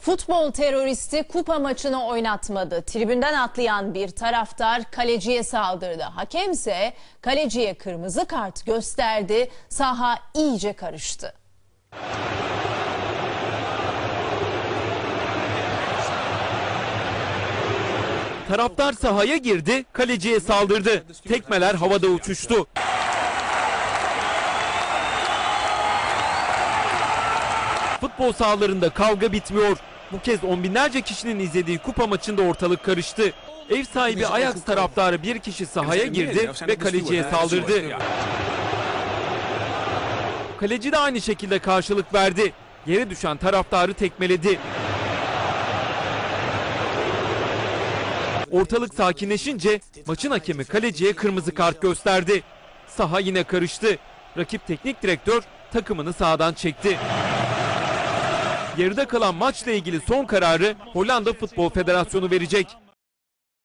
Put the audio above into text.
Futbol teröristi kupa maçını oynatmadı. Tribünden atlayan bir taraftar kaleciye saldırdı. Hakemse kaleciye kırmızı kart gösterdi. Saha iyice karıştı. Taraftar sahaya girdi, kaleciye saldırdı. Tekmeler havada uçuştu. Futbol sahalarında kavga bitmiyor. Bu kez on binlerce kişinin izlediği kupa maçında ortalık karıştı. Ev sahibi Ajax taraftarı bir kişi sahaya girdi ve kaleciye saldırdı. Kaleci de aynı şekilde karşılık verdi. Yere düşen taraftarı tekmeledi. Ortalık sakinleşince maçın hakemi kaleciye kırmızı kart gösterdi. Saha yine karıştı. Rakip teknik direktör takımını sahadan çekti. Yarıda kalan maçla ilgili son kararı Hollanda Futbol Federasyonu verecek.